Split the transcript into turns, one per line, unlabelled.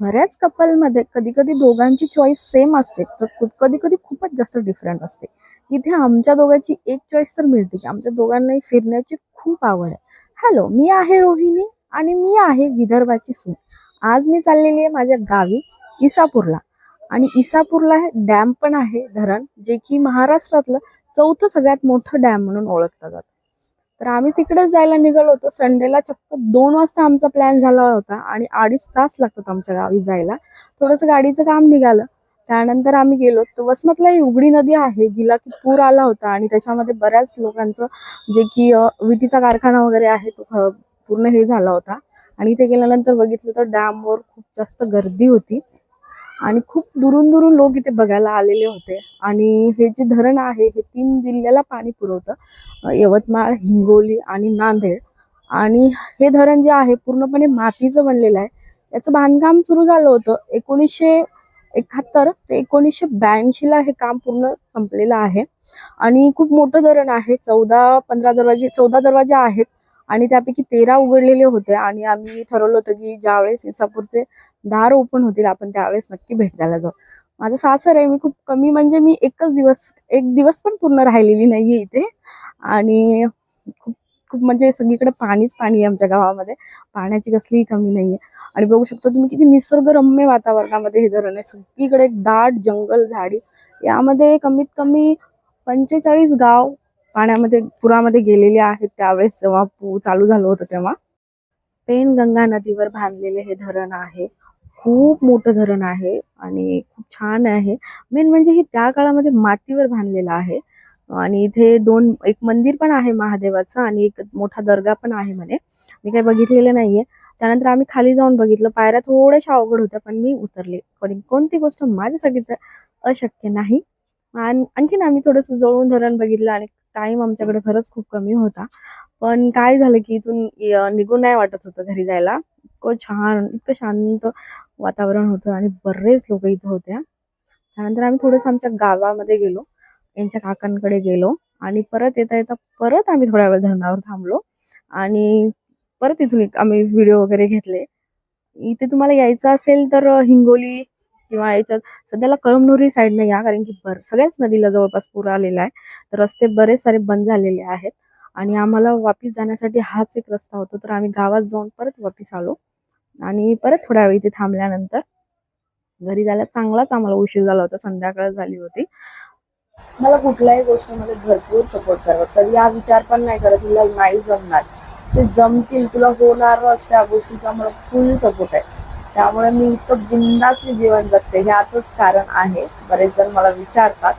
बऱ्याच कपलमध्ये कधी कधी दोघांची चॉईस सेम असते तर कधी कधी खूपच जास्त डिफरंट असते. इथे आमच्या दोघांची एक चॉईस तर मिळते की आमच्या दोघांनाही फिरण्याची खूप आवड आहे. हॅलो मी आहे रोहिणी आणि मी आहे विदर्भाची सून. आज मी चाललेली आहे माझ्या गावी इसापूरला. आणि इसापूरला डॅम पण आहे धरण जे की महाराष्ट्रातलं चौथं सगळ्यात मोठं डॅम म्हणून ओळखलं जातं. तर आम्ही तिकडेच जायला निघालो होतो. संडेला चक्क दोन वाजता आमचा प्लॅन झाला होता आणि अडीच तास लागतात आमच्या गावी जायला. थोडंसं गाडीचं काम निघालं. त्यानंतर आम्ही गेलो. तर वसमतला ही उघडी नदी आहे जिला की पूर आला होता आणि त्याच्यामध्ये बऱ्याच लोकांचं जे की विटीचा कारखाना वगैरे आहे तो पूर्ण हे झाला होता. आणि इथे गेल्यानंतर बघितलं तर डॅमवर खूप जास्त गर्दी होती. आणि खूप दुरून दुरून लोक इथे बघायला आलेले होते. आणि हे जे धरण आहे हे तीन जिल्ह्याला पाणी पुरवतं. यवतमाळ हिंगोली आणि नांदेड. आणि हे धरण जे आहे पूर्णपणे मातीचं बनलेलं आहे. याचं बांधकाम सुरू झालं होतं एकोणीसशे एकाहत्तर ते एकोणीसशे ब्याऐंशीला हे काम पूर्ण संपलेलं आहे. आणि खूप मोठं धरण आहे चौदा पंधरा दरवाजे चौदा दरवाजे आहेत. आणि त्यापैकी तेरा उघडलेले होते. आणि आम्ही ठरवलं होतं की ज्यावेळेस इसापूरचे दार ओपन होतील आपण त्यावेळेस नक्की भेट द्यायला जाऊ. माझं सासर आहे मी खूप कमी म्हणजे मी एकच दिवस एक दिवस पण पूर्ण राहिलेली नाहीये इथे. आणि खूप खूप म्हणजे सगळीकडे पाणीच पाणी आहे आमच्या गावामध्ये. पाण्याची कसलीही कमी नाहीये. आणि बघू शकता तुम्ही किती निसर्गरम्य वातावरणामध्ये हे धरण आहे. सगळीकडे दाट जंगल झाडी. यामध्ये कमीत कमी पंचेचाळीस गाव पाण्यामध्ये पुरामध्ये गेलेले आहेत त्यावेळेस जेव्हा पू चालू झालं होतं तेव्हा. पेनगंगा नदीवर बांधलेले हे धरण आहे. खूप मोठं धरण आहे आणि खूप छान आहे. मेन म्हणजे हे त्या काळामध्ये मातीवर बांधलेलं आहे. आणि इथे दोन एक मंदिर पण आहे महादेवाचं आणि एक मोठा दर्गा पण आहे म्हणे. मी काही बघितलेलं नाहीये. त्यानंतर आम्ही खाली जाऊन बघितलं. पायऱ्या थोड्याशा अवघड होत्या पण मी उतरले. पण कोणती गोष्ट माझ्यासाठी तर अशक्य नाही. आणि आणखीन आम्ही थोडंसं जवळून धरण बघितलं आणि टाइम आमच्याकडे खरंच खूप कमी होता. पण काय झालं की इथून निघून नाही वाटत होतं घरी जायला. इतकं छान इतकं शांत वातावरण होतं आणि बरेच लोक इथं होत्या. त्यानंतर आम्ही थोडंसं आमच्या गावामध्ये गेलो यांच्या काकांकडे गेलो आणि परत येता येता परत आम्ही थोड्या वेळ धरणावर थांबलो आणि परत इथून एक आम्ही व्हिडिओ वगैरे घेतले. इथे तुम्हाला यायचं असेल तर हिंगोली किंवा याच्यात सध्याला कळमनुरी साईडने या कारण की बर सगळ्याच नदीला जवळपास पूर आलेला आहे. तर रस्ते बरेच सारे बंद झालेले आहेत. आणि आम्हाला वापिस जाण्यासाठी हाच एक रस्ता होता. तर आम्ही गावात जाऊन परत वापिस आलो. आणि परत थोड्या वेळ इथे थांबल्यानंतर घरी जायला चांगलाच आम्हाला उशीर झाला होता. संध्याकाळ झाली होती. मला कुठल्याही गोष्टीमध्ये भरपूर सपोर्ट करतात कधी हा विचार पण नाही करत तुला नाही जमणार. ते जमतील तुला होणारच त्या गोष्टीचा मला फुल सपोर्ट आहे. त्यामुळे मी इतकं बिंदास जीवन जगते. ह्याच कारण आहे. बरेच जण मला विचारतात.